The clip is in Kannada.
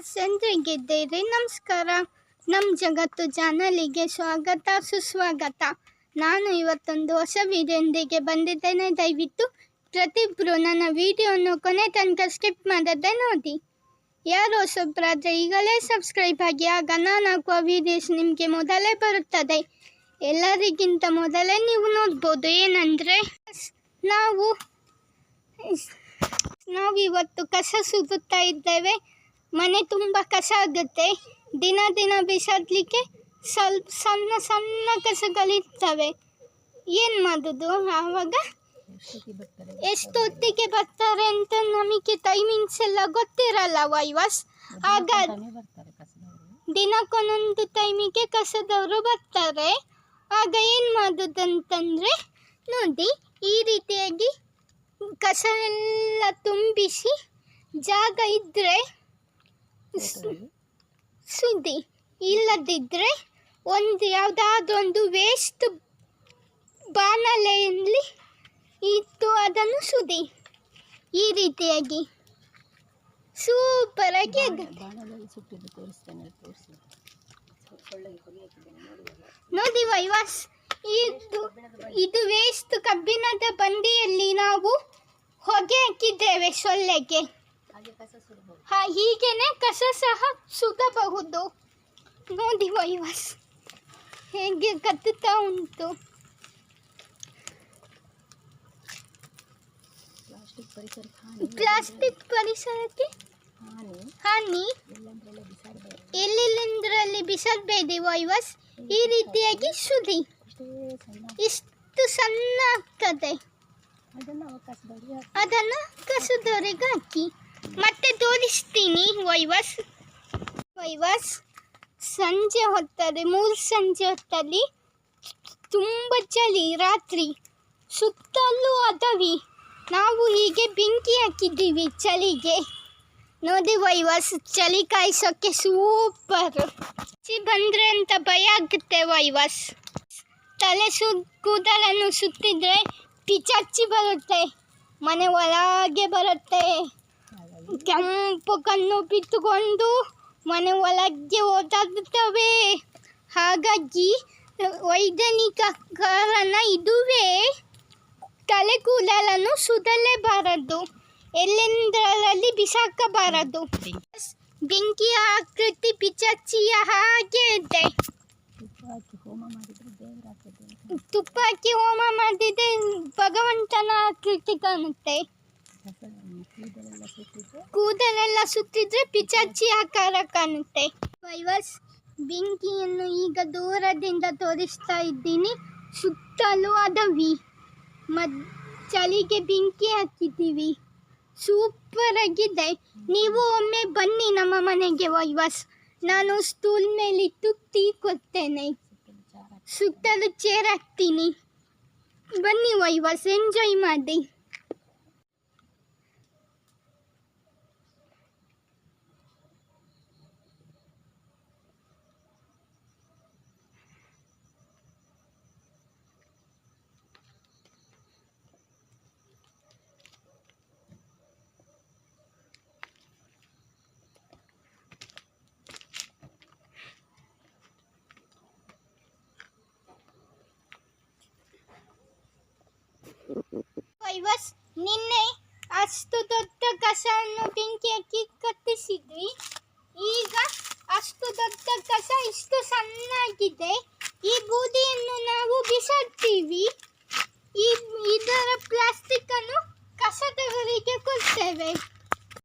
ಎಲ್ರಿಗಿದ್ದೀರಿ ನಮಸ್ಕಾರ. ನಮ್ಮ ಜಗತ್ತು ಚಾನಲಿಗೆ ಸ್ವಾಗತ, ಸುಸ್ವಾಗತ. ನಾನು ಇವತ್ತೊಂದು ಹೊಸ ವಿಡಿಯೋದೊಂದಿಗೆ ಬಂದಿದ್ದೇನೆ. ದಯವಿಟ್ಟು ಪ್ರತಿಯೊಬ್ಬರು ನನ್ನ ವಿಡಿಯೋವನ್ನು ಕೊನೆ ತನಕ ಸ್ಕಿಪ್ ಮಾಡದೆ ನೋಡಿ. ಯಾರು ಹೊಸಬ್ರಾದರೆ ಈಗಲೇ ಸಬ್ಸ್ಕ್ರೈಬ್ ಆಗಿ ಆಗ ನಾನು ಹಾಕುವ ವಿಡಿಯೋಸ್ ನಿಮಗೆ ಮೊದಲೇ ಬರುತ್ತದೆ. ಎಲ್ಲರಿಗಿಂತ ಮೊದಲೇ ನೀವು ನೋಡ್ಬೋದು ಏನಂದರೆ, ನಾವು ನಾವು ಇವತ್ತು ಕಸ ಸುಗುತ್ತಾ ಇದ್ದೇವೆ. ಮನೆ ತುಂಬ ಕಸ ಆಗುತ್ತೆ. ದಿನ ದಿನ ಬಿಸಾಡಲಿಕ್ಕೆ ಸ್ವಲ್ಪ ಸಣ್ಣ ಸಣ್ಣ ಕಸಗಳಿರ್ತವೆ. ಏನು ಮಾಡೋದು ಆವಾಗ? ಎಷ್ಟೊತ್ತಿಗೆ ಬರ್ತಾರೆ ಅಂತ ನಮಗೆ ಟೈಮಿಂಗ್ಸ್ ಎಲ್ಲ ಗೊತ್ತಿರಲ್ಲ, ವೈವಾಸ್. ಆಗ ದಿನಕ್ಕೊಂದೊಂದು ಟೈಮಿಗೆ ಕಸದವರು ಬರ್ತಾರೆ. ಆಗ ಏನು ಮಾಡೋದಂತಂದರೆ, ನೋಡಿ, ಈ ರೀತಿಯಾಗಿ ಕಸ ಎಲ್ಲ ತುಂಬಿಸಿ ಜಾಗ ಇದ್ದರೆ ಸುದ್ದಿ ಇಲ್ಲದಿದ್ದರೆ ಒಂದು ಯಾವುದಾದೊಂದು ವೇಸ್ಟ್ ಬಾಣಲೆಯಲ್ಲಿ ಇತ್ತು ಅದನ್ನು ಸುದಿ. ಈ ರೀತಿಯಾಗಿ. ಸೂಪರಾಗಿ ಒಳ್ಳೆಗೆ ಹೊಗೆ ನೋಡಿ ವೈವಾಸ್ ಇದು ಇದು ವೇಸ್ಟ್ ಕಬ್ಬಿಣದ ಬಂಡಿಯಲ್ಲಿ ನಾವು ಹೊಗೆ ಹಾಕಿದ್ದೇವೆ ಸೊಳ್ಳೆಗೆ. ಹಾ ಹೀಗೇನೆ ಕಸ ಸಹ ಸುಡಬಹುದು ನೋಡಿ ವೈವಾಸ್ ಹೇಗೆ ಕತ್ತುತ್ತಾ ಉಂಟು ಪ್ಲಾಸ್ಟಿಕ್ ಪರಿಸರಕ್ಕೆ ಹಾನಿ ಪ್ಲಾಸ್ಟಿಕ್ ಪರಿಸರಕ್ಕೆ ಹಾನಿ ಹಾನಿ ಎಲ್ಲಂದ್ರೆಲ್ಲ ಬಿಸಾಡಬೇಕು ಎಲ್ಲೆಲ್ಲಿಂದರಲ್ಲಿ ಬಿಸಾಡಬೇಡಿ ವೈವಾಸ್ ಈ ರೀತಿಯಾಗಿ ಸುದಿ ಇಷ್ಟೇ ಸಣ್ಣ ಇಷ್ಟು ಸಣ್ಣ ಆಗ್ತದೆ ಅದನ್ನು ಅವಕಾಶದವರಿಗೆ ಹಾಕಿ ಅದನ್ನು ಕಸದವರೆಗೆ ಹಾಕಿ ಮತ್ತೆ ತೋರಿಸ್ತೀನಿ, ವೈವಸ್. ವೈವಸ್ ಸಂಜೆ ಹೊತ್ತಲ್ಲಿ, ಮೂರು ಸಂಜೆ ಹೊತ್ತಲ್ಲಿ ತುಂಬ ಚಳಿ, ರಾತ್ರಿ. ಸುತ್ತಲೂ ಅದವಿ ನಾವು ಹೀಗೆ ಬೆಂಕಿ ಹಾಕಿದ್ದೀವಿ ಚಳಿಗೆ. ನೋಡಿ ವೈವಸ್, ಚಳಿ ಕಾಯಿಸೋಕ್ಕೆ ಸೂಪರ್. ಚಿ ಬಂದರೆ ಅಂತ ಭಯ ಆಗುತ್ತೆ ವೈವಸ್. ತಲೆ ಸು ಕೂದಲನ್ನು ಸುತ್ತಿದ್ರೆ ಪಿಚಾಚಿ ಬರುತ್ತೆ. ಮನೆ ಒಳಗೆ ಬರುತ್ತೆ. ಕೆಂಪು ಕಣ್ಣು ಬಿತ್ತುಕೊಂಡು ಮನೆ ಒಳಗೆ ಓದಾಡುತ್ತವೆ ಹಾಗಾಗಿ ವೈಜ್ಞಾನಿಕ ಕಾರಣ ಇದುವೇ. ತಲೆ ಕೂದಲನ್ನು ಸುಡಲೇಬಾರದು ಎಲ್ಲೆಂದರಲ್ಲಿ ಬಿಸಾಕಬಾರದು. ಬೆಂಕಿಯ ಆಕೃತಿ ಪಿಚಾಚಿಯ ಹಾಗೆ ಇದೆ. ತುಪ್ಪ ಹಾಕಿ ಹೋಮ ಮಾಡಿದರೆ ಭಗವಂತನ ಆಕೃತಿ ಕಾಣುತ್ತೆ. ಕೂದಲೆಲ್ಲ ಸುತ್ತಿದ್ರೆ ಪಿಚಾಚಿ ಆಕಾರ ಕಾಣುತ್ತೆ. ವೈವಸ್ ಬೆಂಕಿಯನ್ನು ಈಗ ದೂರದಿಂದ ತೋರಿಸ್ತಾ ಇದ್ದೀನಿ. ಸುತ್ತಲೂ ಅಡವಿ ಮದ್ ಚಳಿಗೆ ಬೆಂಕಿ ಹಾಕಿದ್ದೀವಿ. ಸೂಪರ್ ಆಗಿದೆ. ನೀವು ಒಮ್ಮೆ ಬನ್ನಿ ನಮ್ಮ ಮನೆಗೆ ವೈವಸ್. ನಾನು ಸ್ಟೂಲ್ ಮೇಲಿಟ್ಟು ಟೀ ಕೊಡ್ತೇನೆ. ಸುತ್ತಲೂ ಚೇರ್ ಹಾಕ್ತೀನಿ. ಬನ್ನಿ ವೈವಸ್, ಎಂಜಾಯ್ ಮಾಡಿ. ವೈವಸ್ ನಿನ್ನೆ ಅಷ್ಟು ದೊಡ್ಡ ಕಸವನ್ನು ಬೆಂಕಿ ಹಾಕಿ ಕತ್ತಿಸಿದ್ವಿ ಈಗ ಅಷ್ಟು ದೊಡ್ಡ ಕಸ ಇಷ್ಟು ಸಣ್ಣಾಗಿದೆ. ಈ ಬೂದಿಯನ್ನು ನಾವು ಬಿಸಾಡ್ತೀವಿ ಈ ಇದರ ಪ್ಲಾಸ್ಟಿಕ್ ಅನ್ನು ಕಸದವರಿಗೆ ಕೊಡ್ತೇವೆ.